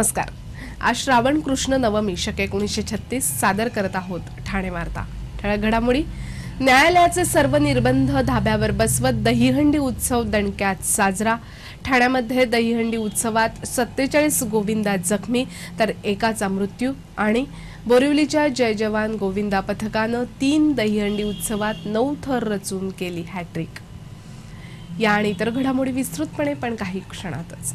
नमस्कार. आज श्रावण कृष्ण नवमी शके एकोणीसशे छत्तीस सादर करत आहोत ठाणे वार्ता. ठळक घडामोडी. न्यायालयाचे सर्व निर्बंध धाब्यावर बसवत दहीहंडी उत्सव दणक्यात साजरा. ठाण्यामध्ये दहीहंडी उत्सवात सत्तेचाळीस गोविंदा जखमी तर एकाचा मृत्यू आणि बोरिवलीच्या जय जवान गोविंदा पथकानं तीन दहीहंडी उत्सवात नऊ थर रचून केली हॅट्रिक. या आणि इतर घडामोडी विस्तृतपणे पण काही क्षणातच.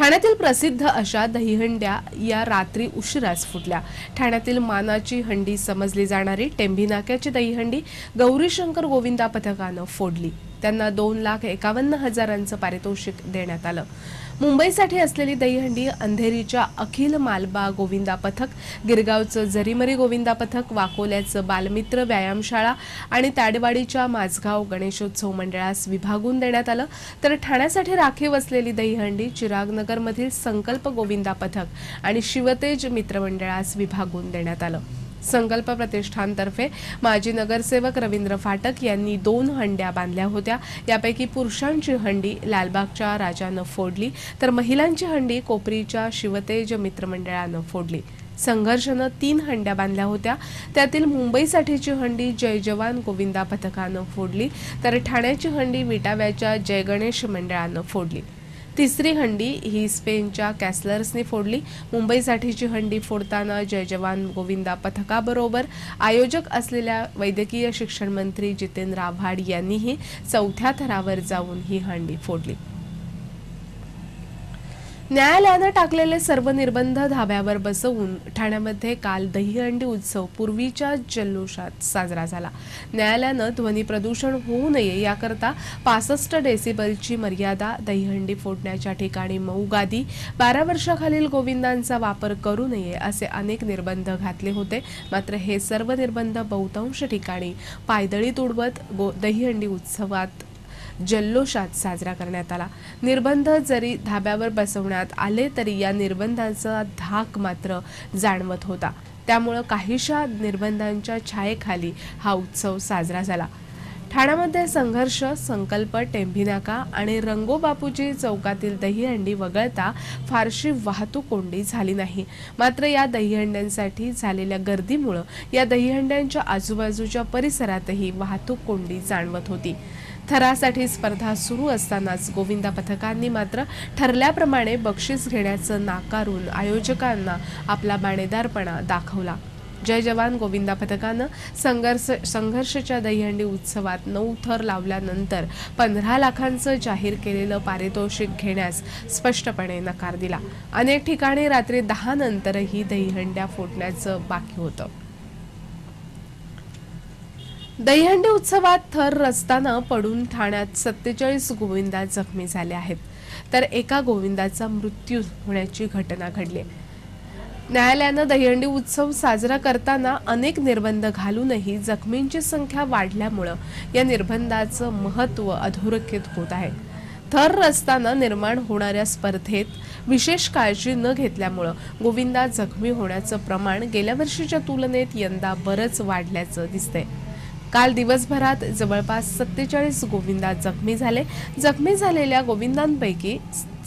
ठाण्यातील प्रसिद्ध अशा दहीहंड्या या रात्री उशिरास फुटल्या. ठाण्यातील मानाची हंडी समजली जाणारी टेंभी नाक्याची दहीहंडी गौरीशंकर गोविंदा पथकानं फोडली. त्यांना दोन लाख एकावन्न हजारांचं पारितोषिक देण्यात आलं. मुंबईसाठी असलेली दहीहंडी अंधेरीच्या अखिल मालबा गोविंदा पथक गिरगावचं जरीमरी गोविंदा पथक वाकोल्याचं बालमित्र व्यायामशाळा आणि ताडवाडीच्या माझगाव गणेशोत्सव मंडळास विभागून देण्यात आलं. तर ठाण्यासाठी राखीव असलेली दहीहंडी चिरागनगरमधील संकल्प गोविंदा पथक आणि शिवतेज मित्रमंडळास विभागून देण्यात आलं. संकल्प प्रतिष्ठानतर्फे माजी नगरसेवक रवींद्र फाटक यांनी दोन हंड्या बांधल्या होत्या. यापैकी पुरुषांची हंडी लालबागच्या राजानं फोडली तर महिलांची हंडी कोपरीच्या शिवतेज मित्रमंडळानं फोडली. संघर्षनं तीन हंड्या बांधल्या होत्या. त्यातील मुंबईसाठीची हंडी जय जवान गोविंदा पथकानं फोडली तर ठाण्याची हंडी विटाव्याच्या जय गणेश मंडळानं फोडली. तिसरी हंडी ही स्पेनच्या कॅसलर्सने फोडली. मुंबईसाठीची हंडी फोडताना जय जवान गोविंदा पथकाबरोबर आयोजक असलेल्या वैद्यकीय शिक्षण मंत्री जितेंद्र आव्हाड यांनीही चौथ्या थरावर जाऊन ही हंडी फोडली. न्यायालयानं टाकलेले सर्व निर्बंध धाब्यावर बसवून ठाण्यामध्ये काल दहीहंडी उत्सव पूर्वीच्या जल्लोषात साजरा झाला. न्यायालयानं ध्वनी प्रदूषण होऊ नये याकरता पासष्ट डेसिबलची मर्यादा दहीहंडी फोडण्याच्या ठिकाणी मऊ गादी बारा वर्षाखालील गोविंदांचा वापर करू नये असे अनेक निर्बंध घातले होते. मात्र हे सर्व निर्बंध बहुतांश ठिकाणी पायदळी तुडवत गो दहीहंडी उत्सवात जल्लोषात साजरा करण्यात आला. निर्बंध जरी धाब्यावर बसवण्यात आले तरी या निर्बंधांचा धाक मात्र जाणवत होता. त्यामुळं काहीशा निर्बंधांच्या छायेखाली हा उत्सव साजरा झाला. ठाण्यामध्ये संघर्ष संकल्प टेंभिनाका आणि रंगोबापूजी चौकातील दहीहंडी वगळता फारशी वाहतूक कोंडी झाली नाही. मात्र या दहीहंड्यांसाठी झालेल्या गर्दीमुळं या दहीहंड्यांच्या आजूबाजूच्या परिसरातही वाहतूक कोंडी जाणवत होती. थरासाठी स्पर्धा सुरू असतानाच गोविंदा पथकांनी मात्र ठरल्याप्रमाणे बक्षीस घेण्याचं नाकारून आयोजकांना आपला बाणेदारपणा दाखवला. जय जवान गोविंदा पथकानं संघर्ष संघर्षच्या दहीहंडी उत्सवात नऊ थर लावल्यानंतर पंधरा लाखांचं जाहीर केलेलं पारितोषिक घेण्यास स्पष्टपणे नकार दिला. अनेक ठिकाणी रात्री दहा नंतरही दहीहंड्या फोडण्याचं बाकी होतं. दहीहंडी उत्सवात थर रचताना पडून ठाण्यात सत्तेचाळीस गोविंदा जखमी झाले आहेत. तर एका गोविंदाचा मृत्यू होण्याची घटना घडली. न्यायालयानं दहीहंडी उत्सव साजरा करताना अनेक निर्बंध घालूनही जखमींची संख्या वाढल्यामुळं या निर्बंधाचं महत्त्व अधोरेखित होत आहे. थर रचताना निर्माण होणाऱ्या स्पर्धेत विशेष काळजी न घेतल्यामुळं गोविंदा जखमी होण्याचं प्रमाण गेल्या वर्षीच्या तुलनेत यंदा बरंच वाढल्याचं दिसतंय. काल दिवसभरात जवळपास सत्तेचाळीस गोविंदा जखमी झाले. जखमी झालेल्या गोविंदांपैकी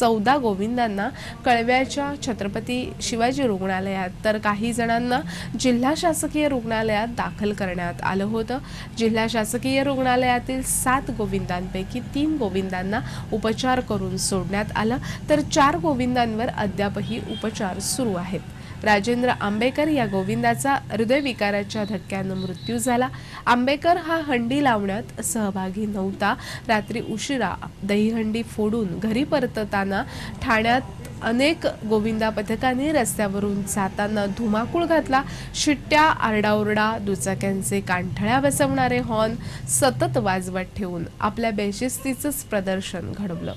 चौदा गोविंदांना कळव्याच्या छत्रपती शिवाजी रुग्णालयात तर काही जणांना जिल्हा शासकीय रुग्णालयात दाखल करण्यात आलं होतं. जिल्हा शासकीय रुग्णालयातील सात गोविंदांपैकी तीन गोविंदांना उपचार करून सोडण्यात आलं. तर चार गोविंदांवर अद्यापही उपचार सुरू आहेत. राजेंद्र आंबेकर या गोविंदाचा हृदयविकाराच्या धक्क्यानं मृत्यू झाला. आंबेकर हा हंडी लावण्यात सहभागी नव्हता. रात्री उशिरा दहीहंडी फोडून घरी परतताना ठाण्यात अनेक गोविंदा पथकाने रस्त्यावरून जाताना धुमाकूळ घातला. शिट्ट्या आरडाओरडा दुचाक्यांचे कांठळ्या बसवणारे हॉर्न सतत वाजवत ठेवून आपल्या बेशिस्तीचंच प्रदर्शन घडवलं.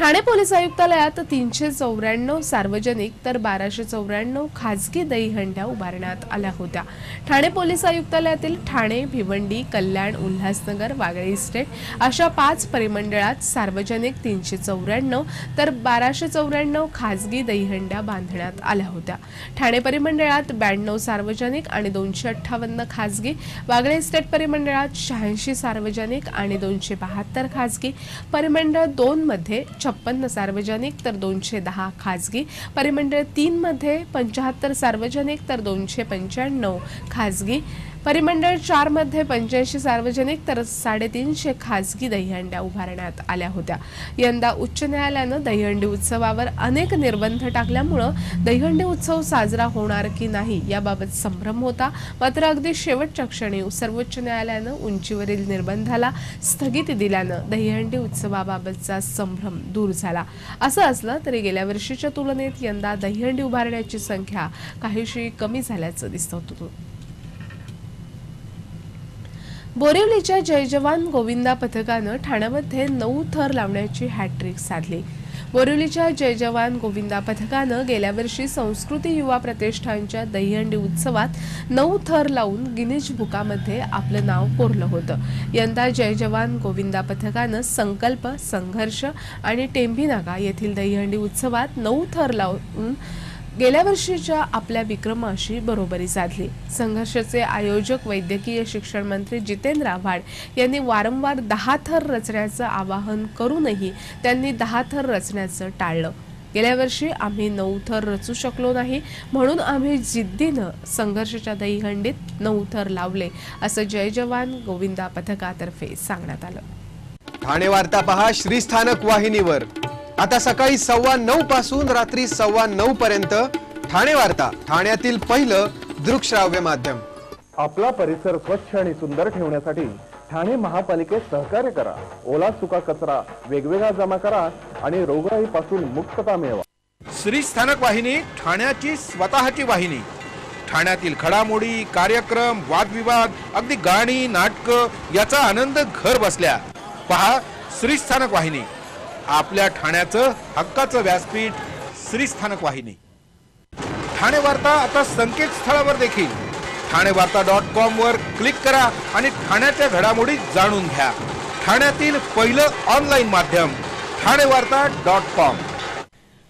ठाणे पोलीस आयुक्तालयात तीनशे चौऱ्याण्णव सार्वजनिक तर बाराशे चौऱ्याण्णव खाजगी दहीहंड्या उभारण्यात आल्या होत्या. ठाणे पोलीस आयुक्तालयातील ठाणे भिवंडी कल्याण उल्हासनगर वागळे इस्टेट अशा पाच परिमंडळात सार्वजनिक तीनशे चौऱ्याण्णव तर बाराशे चौऱ्याण्णव खाजगी दहीहंड्या बांधण्यात आल्या होत्या. ठाणे परिमंडळात ब्याण्णव सार्वजनिक आणि दोनशे अठ्ठावन्न खाजगी वागळे इस्टेट परिमंडळात शहाऐंशी सार्वजनिक आणि दोनशे बहात्तर खाजगी. परिमंडळ दोनमध्ये मध्ये छप्पन्न सार्वजनिक तर दोनशे दहा खाजगी. परिमंडळ तीनमध्ये पंच्याहत्तर पंचाहत्तर सार्वजनिक तर दोनशे पंच्याण्णव खाजगी. परिमंडळ चारमध्ये पंच्याऐंशी सार्वजनिक तर साडेतीनशे खाजगी दहीहंड्या उभारण्यात आल्या होत्या. यंदा उच्च न्यायालयानं दहीहंडी उत्सवावर अनेक निर्बंध टाकल्यामुळं दहीहंडी उत्सव साजरा होणार की नाही याबाबत संभ्रम होता. मात्र अगदी शेवटच्या क्षणी सर्वोच्च न्यायालयानं उंचीवरील निर्बंधाला स्थगिती दिल्यानं दहीहंडी उत्सवाबाबतचा संभ्रम दूर झाला. असं असलं तरी गेल्या वर्षीच्या तुलनेत यंदा दहीहंडी उभारण्याची संख्या काहीशी कमी झाल्याचं दिसत होतं. बोरिवलीच्या जय जवान गोविंदा पथकानं ठाण्यामध्ये नऊ थर लावण्याची हॅट्रिक साधली. बोरिवलीच्या जय जवान गोविंदा पथकानं गेल्या वर्षी संस्कृती युवा प्रतिष्ठानच्या दहीहंडी उत्सवात नऊ थर लावून गिनीज बुकामध्ये आपलं नाव कोरलं होतं. यंदा जय जवान गोविंदा पथकानं संकल्प संघर्ष आणि टेंभी नाका येथील दहीहंडी उत्सवात नऊ थर लावून गेल्या वर्षीच्या आपल्या विक्रमाशी बरोबरी साधली. संघर्षाचे आयोजक वैद्यकीय शिक्षण मंत्री जितेंद्र आव्हाड यांनी वारंवार दहा थर रचण्याचं आवाहन करूनही त्यांनी दहा थर रचण्याचं टाळलं. गेल्या वर्षी आम्ही नऊ थर रचू शकलो नाही म्हणून आम्ही जिद्दीनं संघर्षाच्या दहीहंडीत नऊ थर लावले असं जय जवान गोविंदा पथकातर्फे सांगण्यात आलं. ठाणे वार्ता पहा श्रीस्थानक वाहिनीवर. आता सकाळी सव्वा नऊ पासून रात्री सव्वा नऊ पर्यंत ठाणे वार्ता ठाण्यातील पहिलं दृकश्राव्य माध्यम. आपला परिसर स्वच्छ आणि सुंदर ठेवण्यासाठी ठाणे महापालिकेत सहकार्य करा. ओला सुका कचरा वेगवेगळा जमा करा आणि रोगराईपासून मुक्तता मिळवा. श्री स्थानक वाहिनी ठाण्याची स्वतःची वाहिनी. ठाण्यातील घडामोडी कार्यक्रम वादविवाद अगदी गाणी नाटक याचा आनंद घर बसल्या. पहा श्री स्थानक वाहिनी. आपल्या ठाण्याचं हक्काचं व्यासपीठ श्रीस्थानक वाहिनी ठाणे वार्ता आता संकेतस्थळावर देखील. ठाणे वार्ता डॉट कॉम वर क्लिक करा आणि ठाण्याच्या घडामोडी जाणून घ्या. ठाण्यातील पहिलं ऑनलाईन माध्यम ठाणे वार्ता डॉट कॉम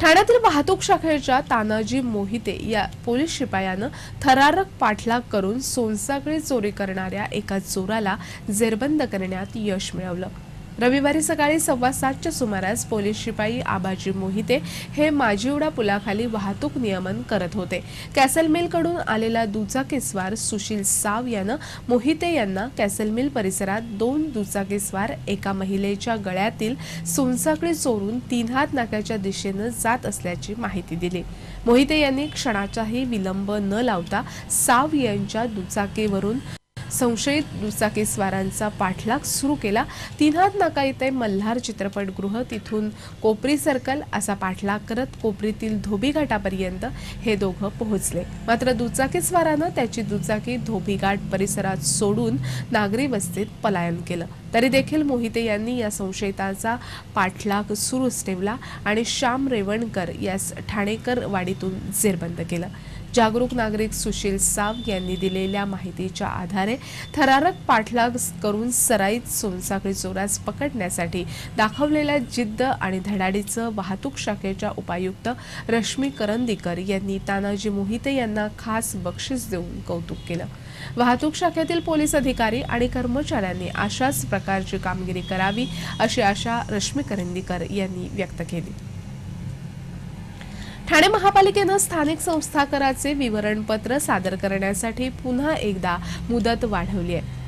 ठाण्यातील वाहतूक शाखेच्या तानाजी मोहिते या पोलीस शिपायानं थरारक पाठलाग करून सोनसाखळी चोरी करणाऱ्या एका चोराला जेरबंद करण्यात यश मिळवलं. रविवारी सकाळी सव्वा सातच्या सुमारास पोलीस शिपाई आबाजी मोहिते हे माजिवडा पुलाखाली वाहतूक नियमन करत होते. कॅसलमिलकडून आलेला दुचाकीस्वार सुशील साव यानं मोहिते यांना कॅसलमिल परिसरात दोन दुचाकीस्वार एका महिलेच्या गळ्यातील सोनसाखळी चोरून तीन हात नाक्याच्या दिशेनं जात असल्याची माहिती दिली. मोहिते यांनी क्षणाचाही विलंब न लावता साव यांच्या दुचाकीवरून संशयित दुचाकीस्वारांचा पाठलाग सुरू केला. तिन्हात नाका इथे मल्हार चित्रपटगृह. तिथून कोपरी सर्कल असा पाठलाग करत कोपरीतील धोबी घाटापर्यंत हे दोघं पोहोचले. मात्र दुचाकीस्वारानं त्याची दुचाकी धोबीघाट परिसरात सोडून नागरी वस्तीत पलायन केलं. तरी देखील मोहिते यांनी या संशयिताचा पाठलाग सुरूच ठेवला आणि श्याम रेवणकर यास ठाणेकर वाडीतून जेरबंद केलं. जागरूक नागरिक सुशील साव यांनी दिलेल्या माहितीच्या आधारे थरारक पाठलाग करून सराईत सोनसाखळी चोरास पकडण्यासाठी दाखवलेल्या जिद्द आणि धडाडीचं वाहतूक शाखेच्या उपायुक्त रश्मी करंदीकर यांनी तानाजी मोहिते यांना खास बक्षीस देऊन कौतुक केलं. वाहतूक शाखेतील पोलीस अधिकारी आणि कर्मचाऱ्यांनी अशाच प्रकारची कामगिरी करावी अशी आशा रश्मी करंदीकर यांनी व्यक्त केली. ठाणे महापालिकेनं स्थानिक संस्था कराचे विवरणपत्र सादर करण्यासाठी पुन्हा एकदा मुदत वाढवली आहे.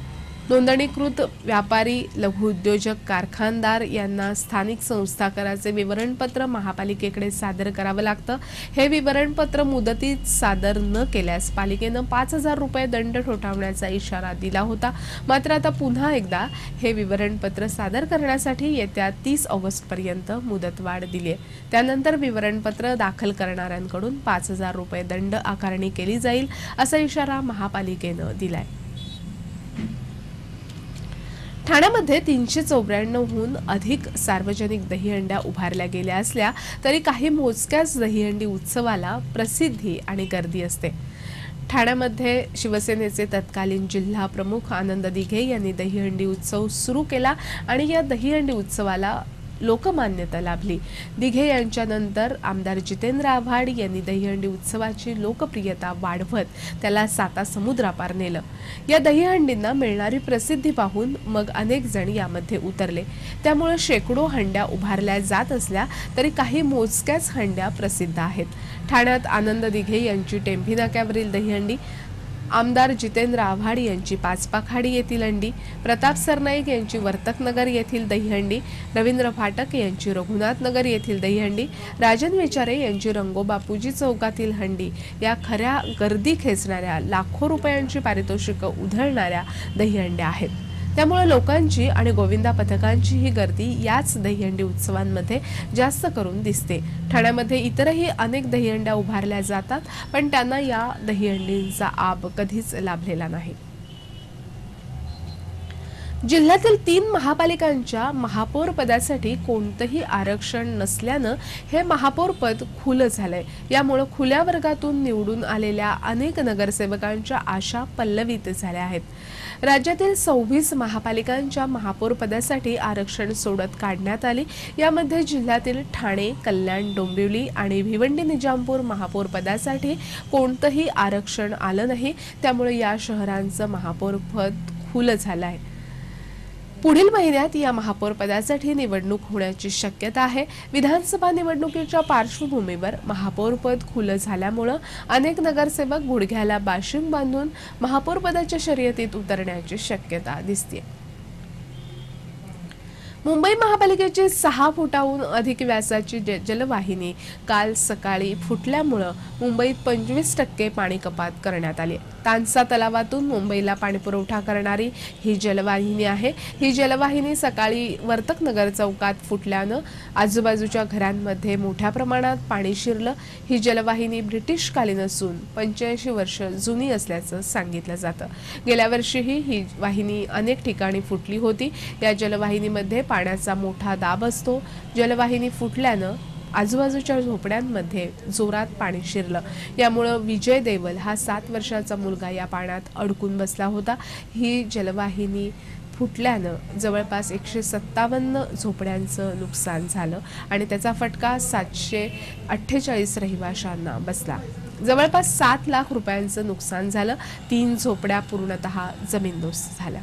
नोंदणीकृत व्यापारी लघुउद्योजक कारखानदार यांना स्थानिक संस्था कराचे विवरणपत्र महापालिकेकडे सादर करावं लागतं. हे विवरणपत्र मुदतीत सादर न केल्यास पालिकेनं पाच हजार रुपये दंड ठोठावण्याचा इशारा दिला होता. मात्र आता पुन्हा एकदा हे विवरणपत्र सादर करण्यासाठी येत्या तीस ऑगस्टपर्यंत मुदतवाढ दिली आहे. त्यानंतर विवरणपत्र दाखल करणाऱ्यांकडून पाच हजार रुपये दंड आकारणी केली जाईल असा इशारा महापालिकेनं दिलाय. ठाण्यामध्ये तीनशे चौऱ्याण्णवहून अधिक सार्वजनिक दहीहंड्या उभारल्या गेल्या असल्या तरी काही मोजक्याच दहीहंडी उत्सवाला प्रसिद्धी आणि गर्दी असते. ठाण्यामध्ये शिवसेनेचे तत्कालीन जिल्हा प्रमुख आनंद दिघे यांनी दहीहंडी उत्सव सुरू केला आणि या दहीहंडी उत्सवाला लोकमान्यता लाभली. दिघे यांच्यानंतर आमदार जितेंद्र आव्हाड यांनी दहीहंडी उत्सवाची लोकप्रियता वाढवत त्याला साता समुद्रापार नेलं. या दहीहंडींना मिळणारी प्रसिद्धी पाहून मग अनेक जण यामध्ये उतरले. त्यामुळे शेकडो हंड्या उभारल्या जात असल्या तरी काही मोजक्याच हंड्या प्रसिद्ध आहेत. ठाण्यात आनंद दिघे यांची टेंभी नाक्यावरील दहीहंडी आमदार जितेंद्र आव्हाड यांची पाचपाखाडी येथील हंडी प्रताप सरनाईक यांची वर्तकनगर येथील दहीहंडी रवींद्र फाटक यांची रघुनाथनगर येथील दहीहंडी राजन विचारे यांची रंगोबापूजी चौकातील हंडी या खऱ्या गर्दी खेचणाऱ्या लाखो रुपयांची पारितोषिकं उधळणाऱ्या दहीहंड्या आहेत. त्यामुळे लोकांची आणि गोविंदा पथकांची ही गर्दी याच दहीहंडी उत्सवांमध्ये जास्त करून दिसते. ठाण्यामध्ये इतरही अनेक दहीहंड्या उभारल्या जातात पण त्यांना या दहीहंडींचा आब कधीच लाभलेला नाही. जिल्ह्यातील तीन महापालिकांच्या महापौर पदासाठी कोणतंही आरक्षण नसल्यानं हे महापौर पद खुलं झालंय. यामुळे खुल्या वर्गातून निवडून आलेल्या अनेक नगरसेवकांच्या आशा पल्लवित झाल्या आहेत. राज्यातील सव्वीस महापालिकांच्या महापौर पदासाठी आरक्षण सोडत काढण्यात आली. यामध्ये जिल्ह्यातील ठाणे कल्याण डोंबिवली आणि भिवंडी निजामपूर महापौर पदासाठी कोणतंही आरक्षण आलं नाही. त्यामुळे या शहरांचं महापौर पद खुलं झालं आहे पुढील महिन्यात या महापौर पदासाठी निवडणूक होण्याची शक्यता आहे. विधानसभा निवडणुकीच्या पार्श्वभूमीवर महापौर पद खुलं झाल्यामुळं अनेक नगरसेवक गुडघ्याला बाशिंग बांधून महापौर पदाच्या शर्यतीत उतरण्याची शक्यता दिसते मुंबई महापालिकेची सहा फुटाहून अधिक व्यासाची ज- जलवाहिनी काल सकाळी फुटल्यामुळं मुंबईत पंचवीस टक्के पाणी कपात करण्यात आली. तानसा तलावातून मुंबईला पाणीपुरवठा करणारी ही जलवाहिनी आहे. ही जलवाहिनी सकाळी वर्तकनगर चौकात फुटल्यानं आजूबाजूच्या घरांमध्ये मोठ्या प्रमाणात पाणी शिरलं. ही जलवाहिनी ब्रिटिशकालीन असून पंच्याऐंशी वर्ष जुनी असल्याचं सांगितलं जातं. गेल्या वर्षीही ही वाहिनी अनेक ठिकाणी फुटली होती. या जलवाहिनीमध्ये पाण्याचा मोठा दाब असतो. जलवाहिनी फुटल्यानं आजूबाजूच्या झोपड्यांमध्ये जोरात पाणी शिरलं. यामुळं विजय देवल हा सात वर्षाचा मुलगा या पाण्यात अडकून बसला होता. ही जलवाहिनी फुटल्यानं जवळपास एकशे सत्तावन्न झोपड्यांचं नुकसान झालं आणि त्याचा फटका सातशे अठ्ठेचाळीस रहिवाशांना बसला. जवळपास सात लाख रुपयांचं नुकसान झालं. तीन झोपड्या पूर्णतः जमीनदोस्त झाल्या.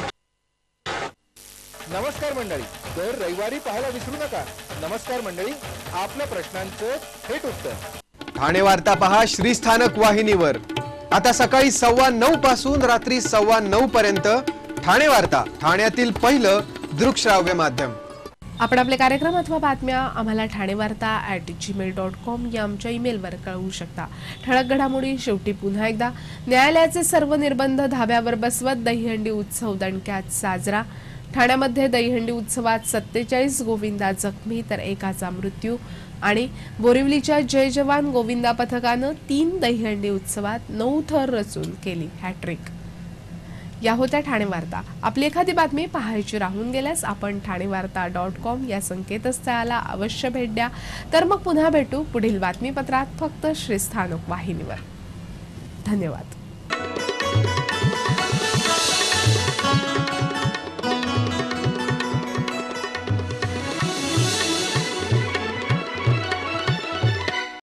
नमस्कार मंडळी. दर रविवारी पाहायला विसरू नका. नमस्कार मंडळी आपल्या प्रश्नांचं थेट उत्तर. ठाणे वार्ता पहा श्रीस्थानक वाहिनीवर. आता सकाळी सव्वा नऊ पासून रात्री सव्वा नऊ पर्यंत ठाणे वार्ता ठाण्यातील पहिलं दृकश्राव्य माध्यम. आपण आपले कार्यक्रम अथवा बातम्या आम्हाला ठाणे वार्ता ॲट जीमेल डॉट कॉम या आमच्या ईमेलवर कळवू शकता. ठळक घडामोडी शेवटी पुन्हा एकदा. न्यायालयाचे सर्व निर्बंध धाब्यावर बसवत दहीहंडी उत्सव दणक्यात साजरा. ठाण्यामध्ये दहीहंडी उत्सवात सत्तेचाळीस गोविंदा जखमी तर एकाचा मृत्यू. आणि बोरिवलीच्या जय जवान गोविंदा पथकानं तीन दहीहंडी उत्सवात नऊ थर रचून केली हॅट्रिक या होत्या ठाणे वार्ता आपली एखादी बातमी पाहायची राहून गेल्यास आपण ठाणे वार्ता डॉट कॉम या संकेतस्थळाला अवश्य भेट द्या. तर मग पुन्हा भेटू पुढील बातमीपत्रात फक्त श्रीस्थानक वाहिनीवर. धन्यवाद.